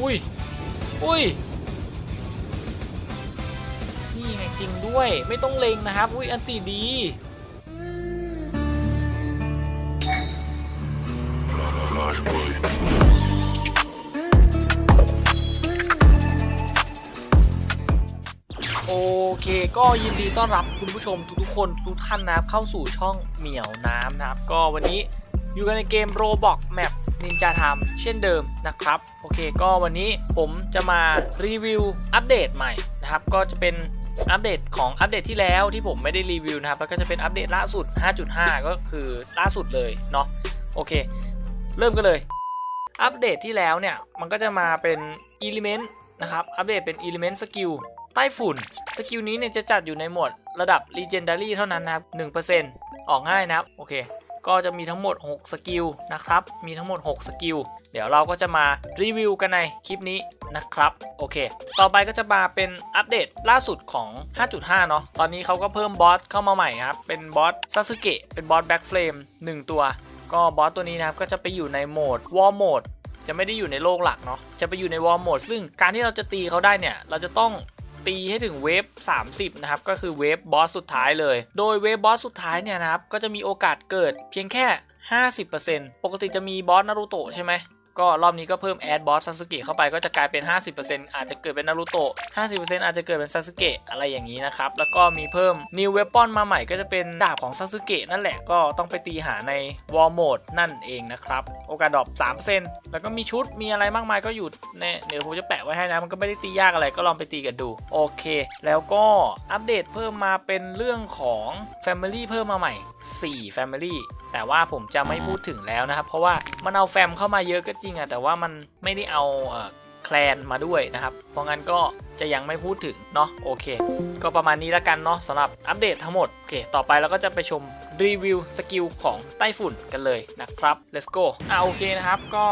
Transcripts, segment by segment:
อุ้ย อุ้ย นี่ไงจริงด้วย ไม่ต้องเล็งนะครับ อุ้ย อันตีดี Flashpoint. โอเค ก็ยินดีต้อนรับคุณผู้ชมทุกๆคนทุกท่านนะครับเข้าสู่ช่องเหมียวน้ำนะครับ ก็วันนี้อยู่กันในเกม Roblox Map Ninja Time เช่นเดิมนะครับ โอเคก็วันนี้ผมจะมารีวิวอัปเดตใหม่นะครับ ก็จะเป็นอัปเดตของอัปเดตที่แล้วที่ผมไม่ได้รีวิวนะครับ แล้วก็จะเป็นอัปเดตล่าสุด 5.5 ก็คือล่าสุดเลยเนาะโอเค เริ่มกันเลย อัปเดตที่แล้วเนี่ย มันก็จะมาเป็น Element นะครับ อัปเดตเป็น Element Skill ใต้ฝุ่น สกิลนี้เนี่ยจะจัดอยู่ในหมวดระดับ Legendary เท่านั้นนะครับ 1%ออกง่ายนะครับ โอเค ก็จะมีทั้งหมด 6 สกิลนะครับ มีทั้งหมด 6 สกิล เดี๋ยวเราก็จะมารีวิวกันในคลิปนี้นะครับ โอเค ต่อไปก็จะมาเป็นอัปเดตล่าสุดของ 5.5 เนาะ ตอนนี้เขาก็เพิ่มบอสเข้ามาใหม่ครับ เป็นบอสซาสึเกะ เป็นบอสแบ็กเฟลม1 ตัว ก็บอสตัวนี้นะครับ ก็จะไปอยู่ในโหมดวอลโหมดจะไม่ได้อยู่ในโลกหลักเนาะ จะไปอยู่ในวอลโหมด ซึ่งการที่เราจะตีเขาได้เนี่ย เราจะต้อง ตีให้ถึงเวฟ30 นะครับ ก็คือเวฟบอสสุดท้ายเลย โดยเวฟบอสสุดท้ายเนี่ยนะครับ ก็จะมีโอกาสเกิดเพียงแค่ 50%ปกติจะมีบอสนารูโตะใช่ไหม ก็รอบนี้ก็เพิ่มแอดบอสซาสึเกะเข้าไปก็จะกลายเป็น 50%อาจจะเกิดเป็นนารูโตะ 50%อาจจะเกิดเป็นซาสึเกะอะไรอย่างนี้นะครับ แล้วก็มีเพิ่ม New Weapon มาใหม่ก็จะเป็นดาบของซาสึเกะนั่นแหละก็ต้องไปตีหาใน War Mode นั่นเองนะครับ โอกาสดรอป3%แล้วก็มีชุดมีอะไรมากมายก็อยู่ในเดี๋ยวผมจะแปะไว้ให้นะมันก็ไม่ได้ตียากอะไรก็ลองไปตีกันดูโอเค แล้วก็อัปเดตเพิ่มมาเป็นเรื่องของ Family เพิ่มมาใหม่ 4 Family แต่ว่าผมจะไม่พูดถึงแล้วนะครับ เพราะว่ามันเอาแฟมเข้ามาเยอะก็จริงอะแต่ว่ามันไม่ได้เอาเอ่อแคลนมาด้วยนะครับ เพราะงั้นก็จะยังไม่พูดถึงเนาะโอเค ก็ประมาณนี้แล้วกันเนาะสำหรับอัปเดตทั้งหมด โอเค ต่อไปเราก็จะไปชมรีวิวสกิลของไต้ฝุ่นกันเลยนะครับ let's go อ่าโอเคนะครับ ก็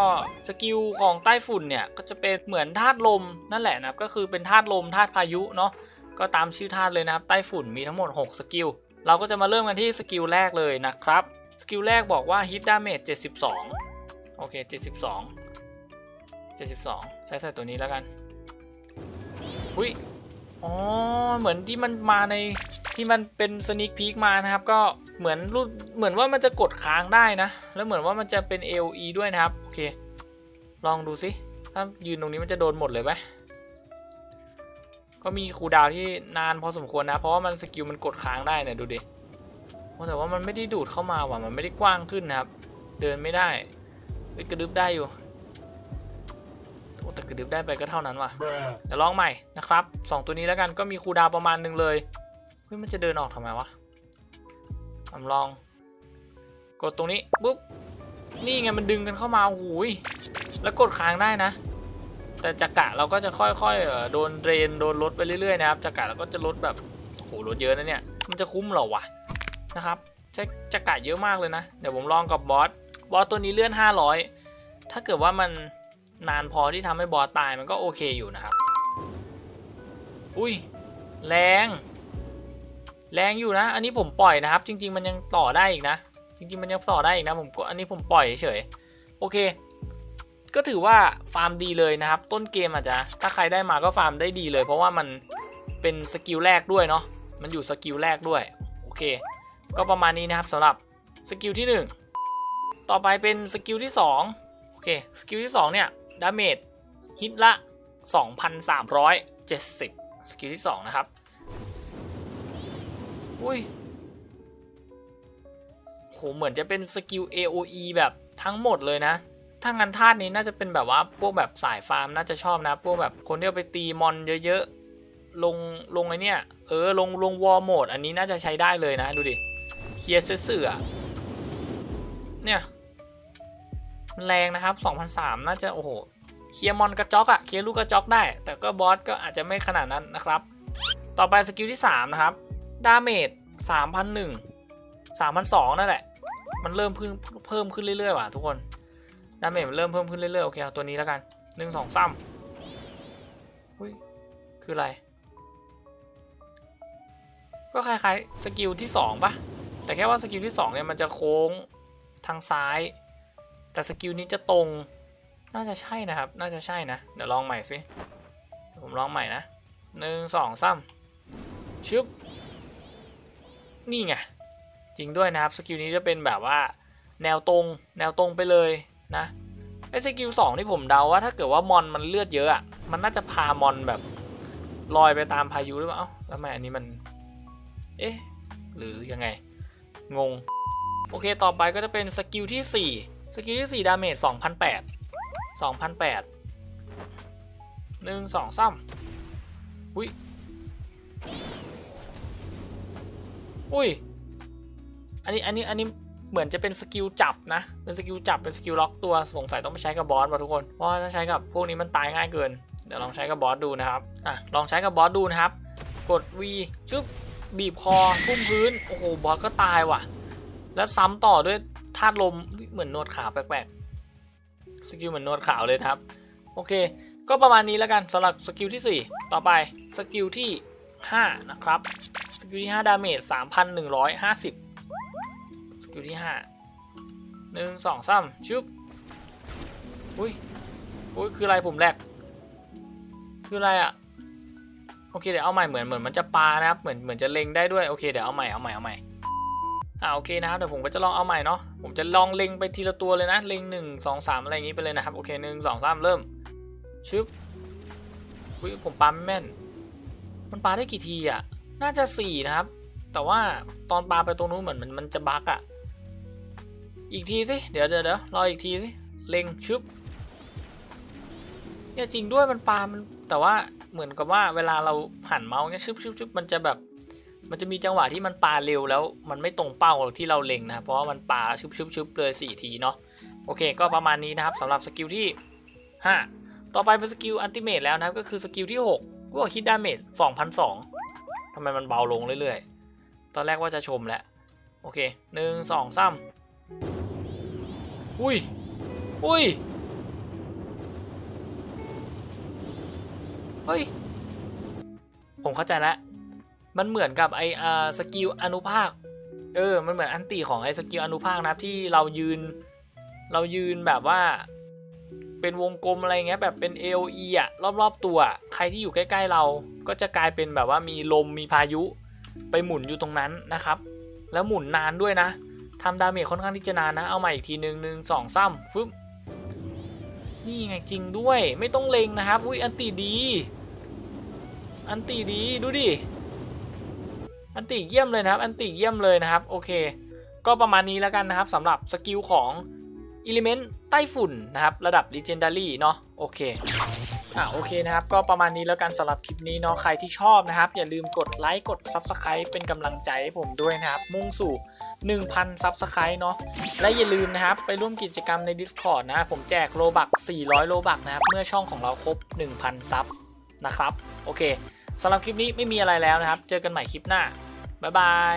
สกิลของไต้ฝุ่นเนี่ย ก็จะเป็นเหมือนธาตุลมนั่นแหละนะครับ ก็คือเป็นธาตุลมธาตุพายุเนาะก็ตามชื่อธาตุเลยนะครับไต้ฝุ่นมีทั้งหมด 6 สกิลเราก็จะมาเริ่มกันที่สกิลแรกเลยนะครับ สกิลแรกบอกว่า hit damage 72 โอเค 72 72 ใช้ใส่ตัวนี้แล้วกัน อุ้ย อ๋อ เหมือนที่มันมาในที่มันเป็นสนิ k พี k มานะครับ ก็เหมือนรูดเหมือนว่ามันจะกดค้างได้นะ แล้วเหมือนว่ามันจะเป็น AOE ด้วยนะครับ โอเค ลองดูสิ ถ้ายืนตรงนี้มันจะโดนหมดเลยไหมก็มีคูดาวที่นานพอสมควรนะ เพราะว่ามันสกิลมันกดค้างได้เนี่ยดูดิ แต่ว่ามันไม่ได้ดูดเข้ามาว่ะ มันไม่ได้กว้างขึ้นนะครับ เดินไม่ได้เอ้กระดึบได้อยู่โอ้แต่กระดึบได้ไปก็เท่านั้นว่ะ Bruh. เดี๋ยวลองใหม่นะครับสองตัวนี้แล้วกันก็มีคูดาวประมาณหนึ่งเลยเฮ้ยมันจะเดินออกทำไมวะทำลอง กดตรงนี้ปุ๊บนี่ไงมันดึงกันเข้ามาโอ้โหูยแล้วกดค้างได้นะ แต่จักระเราก็จะค่อยๆโดนเดรนโดนลดไปเรื่อยๆนะครับจักระเราก็จะลดแบบโอ้โหลดเยอะนะเนี่ยมันจะคุ้มหรอวะ นะครับใช้จักระเยอะมากเลยนะ เดี๋ยวผมลองกับบอส บอสตัวนี้เลื่อน 500 ถ้าเกิดว่ามันนานพอที่ทำให้บอสตายมันก็โอเคอยู่นะครับ อุ้ย แรง แรงอยู่นะ อันนี้ผมปล่อยนะครับ จริง ๆ มันยังต่อได้อีกนะ จริง ๆ มันยังต่อได้อีกนะ ผมก็อันนี้ผมปล่อยเฉยๆโอเค ก็ถือว่าฟาร์มดีเลยนะครับ ต้นเกมอาจจะ ถ้าใครได้มาก็ฟาร์มได้ดีเลย เพราะว่ามันเป็นสกิลแรกด้วยเนาะ มันอยู่สกิลแรกด้วย โอเค ก็ประมาณนี้นะครับสำหรับสกิลที่ 1 ต่อไปเป็นสกิลที่2โอเคสกิลที่ 2 เนี่ยดาเมจฮิตละ 2,370 สกิลที่ 2 นะครับ อุ้ยโหเหมือนจะเป็นสกิล AOE แบบทั้งหมดเลยนะ ถ้างั้นธาตุนี้น่าจะเป็นแบบว่าพวกแบบสายฟาร์มน่าจะชอบนะ พวกแบบคนที่เอาไปตีมอนเยอะๆ ลงลงไอเนี้ยเออลงลงวอร์โหมด อันนี้น่าจะใช้ได้เลยนะ ดูดิ เคลียร์เสือเนี่ยมันแรงนะครับ2003น่าจะโอ้โหเคลียร์มอนกระจอกอะเคลียร์ลูกกระจอกได้ แต่ก็บอสก็อาจจะไม่ขนาดนั้นนะครับ ต่อไปสกิลที่ 3 นะครับ ดาเมจ3,001 3,002 นั่นแหละ มันเริ่มเพิ่มเพิ่มขึ้นเรื่อยๆว่ะทุกคน ดาเมจมันเริ่มเพิ่มขึ้นเรื่อยๆ โอเคเอาตัวนี้แล้วกันหนึ่งสองสามอุ้ย คืออะไร ก็คล้ายๆ สกิลที่ 2ปะ แต่แค่ว่าสกิลที่2เนี่ยมันจะโค้งทางซ้าย แต่สกิลนี้จะตรง น่าจะใช่นะครับ น่าจะใช่นะ เดี๋ยวลองใหม่สิผมลองใหม่นะหนึ่งสองสามชึบนี่ไง จริงด้วยนะครับ สกิลนี้จะเป็นแบบว่าแนวตรง แนวตรงไปเลยนะ ไอ้สกิลสองที่ผมเดาว่าถ้าเกิดว่ามอนมันเลือดเยอะอะมันน่าจะพามอนแบบลอยไปตามพายุหรือเปล่า เอ้าแล้วทำไมอันนี้มัน เอ๊ะ หรือยังไง งง โอเคต่อไปก็จะเป็นสกิลที่ 4 สกิลที่ 4 ดาเมจ2,008 2,008หนึ่งสองสามอุ้ย อุ้ย อันนี้ อันนี้ อันนี้เหมือนจะเป็นสกิลจับนะ เป็นสกิลจับ เป็นสกิลล็อกตัว สงสัยต้องไปใช้กับบอสว่ะทุกคน เพราะถ้าใช้กับพวกนี้มันตายง่ายเกิน เดี๋ยวลองใช้กับบอสดูนะครับ อะ ลองใช้กับบอสดูนะครับ กด V จุ๊บ บีบคอทุ่มพื้น โอ้โห บอสก็ตายว่ะ แล้วซ้ำต่อด้วยธาตุลมเหมือนนวดขาวแปลกๆ สกิลเหมือนนวดขาวเลยครับ โอเค ก็ประมาณนี้แล้วกันสำหรับสกิลที่ 4 ต่อไปสกิลที่ 5 นะครับ สกิลที่ 5 ดาเมจ 3,150 สกิลที่ 5 1 2 3ชุบอุ้ยอุ้ยคืออะไรผมแหลก คืออะไรอะ่ะ อเคเดี๋ยวเอาใหม่เหมือนเหมือนมันจะปานะครับเหมือนเหมือนจะเล็งได้ด้วยโอเคเดี๋ยวเอาใหม่เอาใหม่เอาใหม่อ่าโอเคนะครับเดี๋ยวผมก็จะลองเอาใหม่เนาะผมจะลองเล็งไปทีละตัวเลยนะเล็ง1 2 3อะไรอย่างนี้ไปเลยนะครับโอเค1 2 3เริ่มชึบอุ้ยผมปาไม่แม่น มันปาได้กี่ทีอะน่าจะสี่นะครับ แต่ว่าตอนปาไปตรงนู้นเหมือนมันมันจะบั๊กอะอีกทีสิเดี๋ยวเดี๋ยวเดี๋ยวรออีกทีสิเล็งชึบเนี่ยจริงด้วยมันปามัน แต่ว่าเหมือนกับว่าเวลาเราหันเมาส์เนี่ยชึบชึบชึบมันจะแบบ มันจะมีจังหวะที่มันปาเร็วแล้วมันไม่ตรงเป้าที่เราเล็งนะเพราะว่ามันปาชึบชึบชึบเลยสี่ทีเนาะโอเค ก็ประมาณนี้นะครับสำหรับสกิลที่ห้าต่อไปเป็นสกิลอันติเมตแล้วนะครับก็คือสกิลที่6ก็บอกคิดดาเมจ2,002ทำไมมันเบาลงเรื่อยๆ ตอนแรกว่าจะชมแล้วโอเคหนึ่งสองสามอุ้ยอุ้ย เฮ้ย ผมเข้าใจแล้ว มันเหมือนกับไออ่าสกิลอนุภาค เออ มันเหมือนอันติของไอสกิลอนุภาคนะครับที่เรายืน เรายืนแบบว่า เป็นวงกลมอะไรเงี้ยแบบเป็น AOE อะรอบ ๆ ตัว ใครที่อยู่ใกล้ ๆ เราก็จะกลายเป็นแบบว่ามีลมมีพายุไปหมุนอยู่ตรงนั้นนะครับ แล้วหมุนนานด้วยนะทำดาเมจค่อนข้างที่จะนานนะ เอาใหม่อีกทีหนึ่งหนึ่งสองซ้ำฟึบนี่ไงจริงด้วย ไม่ต้องเลงนะครับ อุ้ยอันตีดี อันตีดีดูดิ อันติเยี่ยมเลยนะครับ อันติเยี่ยมเลยนะครับ โอเค ก็ประมาณนี้แล้วกันนะครับสำหรับสกิลของ Element ใต้ฝุ่นนะครับ ระดับ Legendary เนาะโอเคอะโอเคนะครับ ก็ประมาณนี้แล้วกันสำหรับคลิปนี้เนาะใครที่ชอบนะครับ อย่าลืมกดไลค์กด Subscribe เป็นกำลังใจให้ผมด้วยนะครับ มุ่งสู่ 1,000 Subscribe เนาะและอย่าลืมนะครับ ไปร่วมกิจกรรมใน Discord นะผมแจกโลบัก400 โลบักนะครับ เมื่อช่องของเราครบ 1,000 ซับนะครับ โอเค สำหรับคลิปนี้ไม่มีอะไรแล้วนะครับ เจอกันใหม่คลิปหน้า บ๊ายบาย